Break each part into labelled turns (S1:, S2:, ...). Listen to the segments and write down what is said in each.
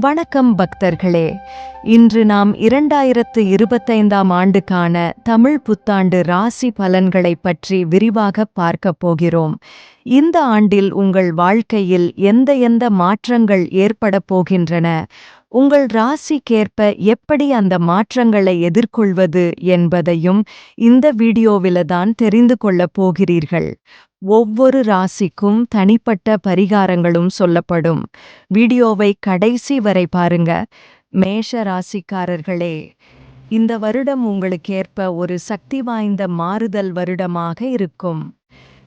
S1: வணக்கம் பக்தர்களே. இன்று நாம் இரண்டாயிரத்து இருபத்தைந்தாம் ஆண்டுக்கான தமிழ் புத்தாண்டு ராசி பலன்களைப் பற்றி விரிவாக பார்க்கப் போகிறோம். இந்த ஆண்டில் உங்கள் வாழ்க்கையில் எந்த எந்த மாற்றங்கள் ஏற்படப் போகின்றன? உங்கள் ராசிக்கேற்ப எப்படி அந்த மாற்றங்களை எதிர்கொள்வது என்பதையும் இந்த வீடியோவில தான் தெரிந்து கொள்ளப் போகிறீர்கள். ஒவ்வொரு ராசிக்கும் தனிப்பட்ட பரிகாரங்களும் சொல்லப்படும். வீடியோவை கடைசி வரை பாருங்க. மேஷ ராசிக்காரர்களே இந்த வருடம் உங்களுக்கேற்ப ஒரு சக்தி வாய்ந்த மாறுதல் வருடமாக இருக்கும்.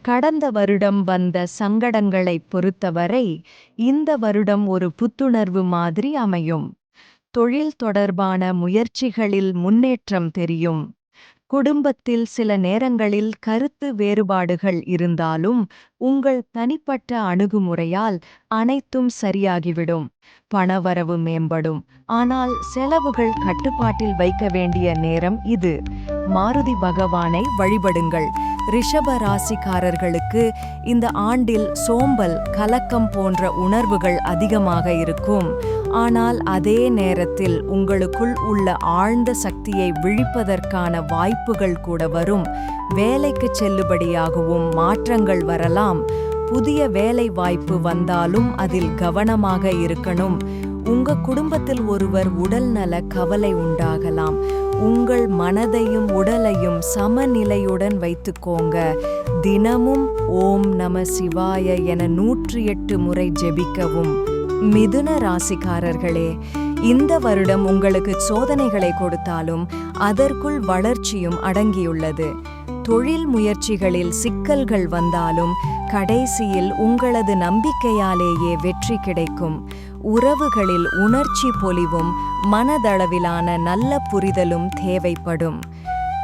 S1: கடந்த வருடம் வந்த சங்கடங்களைப் பொறுத்தவரை இந்த வருடம் ஒரு புத்துணர்வு மாதிரி அமையும். தொழில் தொடர்பான முயற்சிகளில் முன்னேற்றம் தெரியும். குடும்பத்தில் சில நேரங்களில் கருத்து வேறுபாடுகள் இருந்தாலும் உங்கள் தனிப்பட்ட அணுகுமுறையால் அனைத்தும் சரியாகிவிடும். பணவரவு மேம்படும். ஆனால் செலவுகள் கட்டுப்பாட்டில் வைக்க வேண்டிய நேரம் இது. மாருதி பகவானை வழிபடுங்கள். ரிஷப ராசிக்காரர்களுக்கு இந்த ஆண்டில் சோம்பல் கலக்கம் போன்ற உணர்வுகள் அதிகமாக இருக்கும். ஆனால் அதே நேரத்தில் உங்களுக்குள் உள்ள ஆழ்ந்த சக்தியை விழிப்பதற்கான வாய்ப்புகள் கூட வரும். வேலைக்கு செல்லுபடியாகவும் மாற்றங்கள் வரலாம். புதிய வேலை வாய்ப்பு வந்தாலும் அதில் கவனமாக இருக்கணும். உங்க குடும்பத்தில் ஒருவர் உடல்நல கவலை உண்டாகலாம். உங்கள் மனதையும் உடலையும் சமநிலையுடன் வைத்துக்கோங்க. தினமும் ஓம் நம சிவாய என நூற்றி எட்டு முறை ஜெபிக்கவும். மிதுன ராசிக்காரர்களே இந்த வருடம் உங்களுக்கு சோதனைகளை கொடுத்தாலும் அதற்குள் வளர்ச்சியும் அடங்கியுள்ளது. தொழில் முயற்சிகளில் சிக்கல்கள் வந்தாலும் கடைசியில் உங்களது நம்பிக்கையாலேயே வெற்றி கிடைக்கும். உறவுகளில் உணர்ச்சி பொலிவும் மனதளவிலான நல்ல புரிதலும் தேவைப்படும்.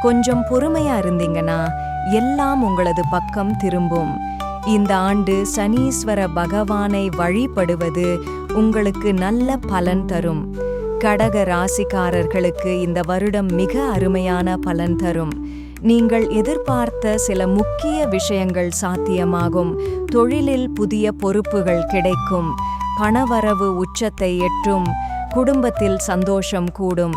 S1: கொஞ்சம் பொறுமையா இருந்தீங்கன்னா எல்லாம் உங்களது பக்கம் திரும்பும். இந்த ஆண்டு சனீஸ்வர பகவானை வழிபடுவது உங்களுக்கு நல்ல பலன் தரும். கடக ராசிக்காரர்களுக்கு இந்த வருடம் மிக அருமையான பலன் தரும். நீங்கள் எதிர்பார்த்த சில முக்கிய விஷயங்கள் சாத்தியமாகும். தொழிலில் புதிய பொறுப்புகள் கிடைக்கும். பணவரவு உச்சத்தை எட்டும். குடும்பத்தில் சந்தோஷம் கூடும்.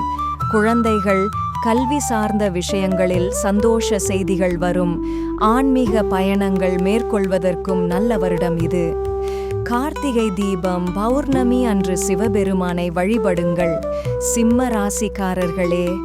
S1: குழந்தைகள் கல்வி சார்ந்த விஷயங்களில் சந்தோஷ செய்திகள் வரும். ஆன்மீக பயணங்கள் மேற்கொள்வதற்கும் நல்ல வருடம் இது. கார்த்திகை தீபம் பௌர்ணமி அன்று சிவபெருமானை வழிபடுங்கள். சிம்ம ராசிக்காரர்களே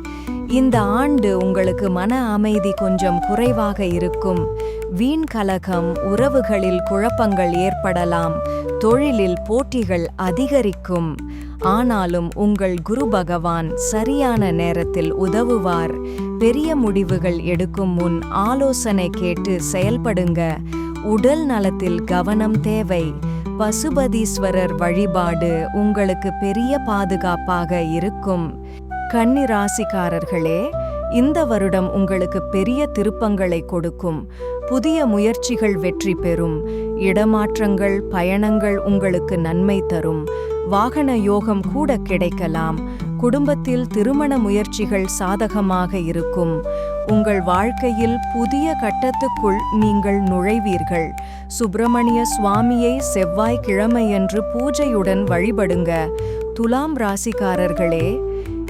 S1: இந்த ஆண்டு உங்களுக்கு மன அமைதி கொஞ்சம் குறைவாக இருக்கும். வீண் கலகம் உறவுகளில் குழப்பங்கள் ஏற்படலாம். தொழிலில் போட்டிகள் அதிகரிக்கும். ஆனாலும் உங்கள் குரு பகவான் சரியான நேரத்தில் உதவுவார். பெரிய முடிவுகள் எடுக்கும் முன் ஆலோசனை கேட்டு செயல்படுங்க. உடல் நலத்தில் கவனம் தேவை. பசுபதீஸ்வரர் வழிபாடு உங்களுக்கு பெரிய பாதுகாப்பாக இருக்கும். கன்னி ராசிக்காரர்களே இந்த வருடம் உங்களுக்கு பெரிய திருப்பங்களை கொடுக்கும். புதிய முயற்சிகள் வெற்றி பெறும். இடமாற்றங்கள் பயணங்கள் உங்களுக்கு நன்மை தரும். வாகன யோகம் கூட கிடைக்கலாம். குடும்பத்தில் திருமண முயற்சிகள் சாதகமாக இருக்கும். உங்கள் வாழ்க்கையில் புதிய கட்டத்துக்குள் நீங்கள் நுழைவீர்கள். சுப்பிரமணிய சுவாமியை செவ்வாய்க்கிழமையன்று பூஜையுடன் வழிபடுங்க. துலாம் ராசிக்காரர்களே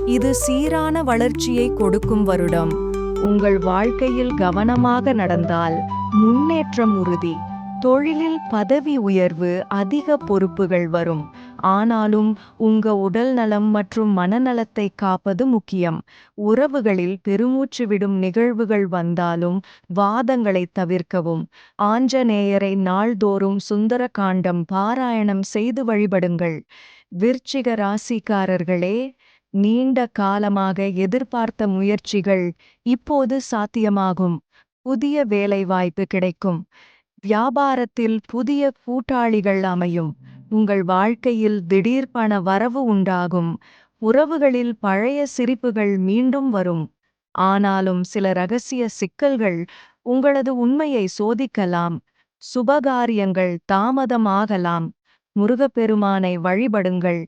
S1: இது சீரான வளர்ச்சியை கொடுக்கும் வருடம். உங்கள் வாழ்க்கையில் கவனமாக நடந்தால் முன்னேற்றம் உறுதி. தொழிலில் பதவி உயர்வு அதிக பொறுப்புகள் வரும். ஆனாலும் உங்க உடல் நலம் மற்றும் மனநலத்தை காப்பது முக்கியம். உறவுகளில் பெருமூச்சு விடும் நிகழ்வுகள் வந்தாலும் வாதங்களை தவிர்க்கவும். ஆஞ்சநேயரை நாள்தோறும் சுந்தர காண்டம் பாராயணம் செய்து வழிபடுங்கள். விருச்சிக ராசிக்காரர்களே நீண்ட காலமாக எதிர்பார்த்த முயற்சிகள் இப்போது சாத்தியமாகும். புதிய வேலைவாய்ப்பு கிடைக்கும். வியாபாரத்தில் புதிய கூட்டாளிகள் அமையும். உங்கள் வாழ்க்கையில் திடீர் பண வரவு உண்டாகும். உறவுகளில் பழைய சிரிப்புகள் மீண்டும் வரும். ஆனாலும் சில ரகசிய சிக்கல்கள் உங்களது உண்மையை சோதிக்கலாம். சுபகாரியங்கள் தாமதமாகலாம். முருகப்பெருமானை வழிபடுங்கள்.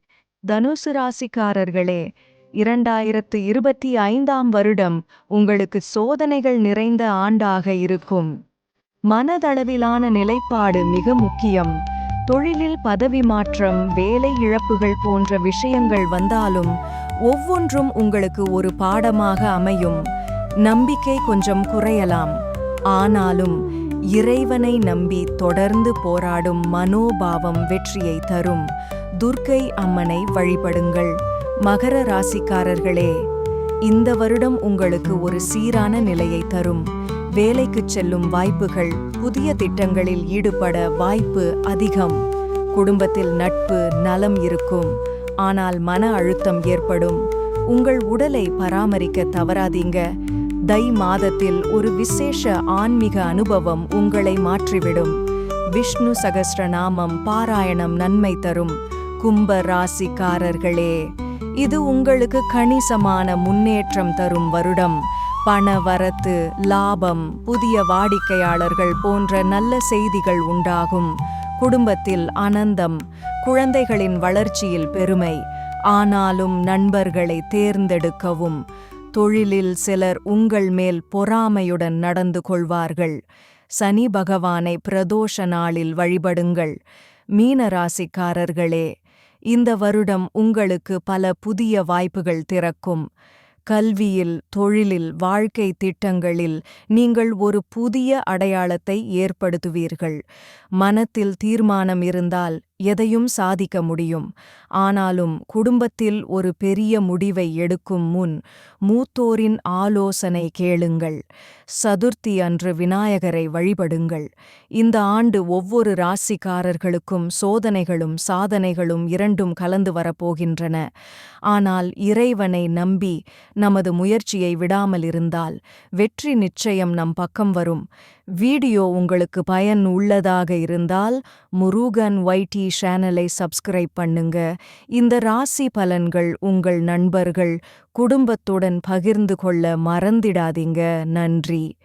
S1: தனுசு ராசிக்காரர்களே இரண்டாயிரத்து இருபத்தி ஐந்தாம் வருடம் உங்களுக்கு சோதனைகள் நிறைந்த ஆண்டாக இருக்கும். மனதளவிலான நிலைப்பாடு மிக முக்கியம். தொழிலில் பதவி மாற்றம் வேலை இழப்புகள் போன்ற விஷயங்கள் வந்தாலும் ஒவ்வொன்றும் உங்களுக்கு ஒரு பாடமாக அமையும். நம்பிக்கை கொஞ்சம் குறையலாம். ஆனாலும் இறைவனை நம்பி தொடர்ந்து போராடும் மனோபாவம் வெற்றியை தரும். துர்க்கை அம்மனை வழிபடுங்கள். மகர ராசிக்காரர்களே இந்த வருடம் உங்களுக்கு ஒரு சீரான நிலையை தரும். வேலைக்குச் செல்லும் வாய்ப்புகள் புதிய திட்டங்களில் ஈடுபட வாய்ப்பு அதிகம். குடும்பத்தில் நட்பு நலம் இருக்கும். ஆனால் மன அழுத்தம் ஏற்படும். உங்கள் உடலை பராமரிக்க தவறாதீங்க. தை மாதத்தில் ஒரு விசேஷ ஆன்மீக அனுபவம் உங்களை மாற்றிவிடும். விஷ்ணு சகஸ்ரநாமம் பாராயணம் நன்மை தரும். கும்ப ராசிக்காரர்களே இது உங்களுக்கு கணிசமான முன்னேற்றம் தரும் வருடம். பண வரத்து லாபம் புதிய வாடிக்கையாளர்கள் போன்ற நல்ல செய்திகள் உண்டாகும். குடும்பத்தில் ஆனந்தம் குழந்தைகளின் வளர்ச்சியில் பெருமை. ஆனாலும் நண்பர்களை தேர்ந்தெடுக்கவும். தொழிலில் சிலர் உங்கள் மேல் பொறாமையுடன் நடந்து கொள்வார்கள். சனி பகவானை பிரதோஷ நாளில் வழிபடுங்கள். மீனராசிக்காரர்களே இந்த வருடம் உங்களுக்கு பல புதிய வாய்ப்புகள் திறக்கும். கல்வியில் தொழிலில் வாழ்க்கை திட்டங்களில் நீங்கள் ஒரு புதிய அடையாளத்தை ஏற்படுத்துவீர்கள். மனத்தில் தீர்மானம் இருந்தால் எதையும் சாதிக்க முடியும். ஆனாலும் குடும்பத்தில் ஒரு பெரிய முடிவை எடுக்கும் முன் மூத்தோரின் ஆலோசனை கேளுங்கள். சதுர்த்தி அன்று விநாயகரை வழிபடுங்கள். இந்த ஆண்டு ஒவ்வொரு ராசிக்காரர்களுக்கும் சோதனைகளும் சாதனைகளும் இரண்டும் கலந்து வரப்போகின்றன. ஆனால் இறைவனை நம்பி நமது முயற்சியை விடாமல் இருந்தால் வெற்றி நிச்சயம் நம் பக்கம் வரும். வீடியோ உங்களுக்கு பயன் உள்ளதாக இருந்தால் முருகன் ஒய்டி சேனலை சப்ஸ்கிரைப் பண்ணுங்க. இந்த ராசி பலன்கள் உங்கள் நண்பர்கள் குடும்பத்துடன் பகிர்ந்து கொள்ள மறந்திடாதீங்க. நன்றி.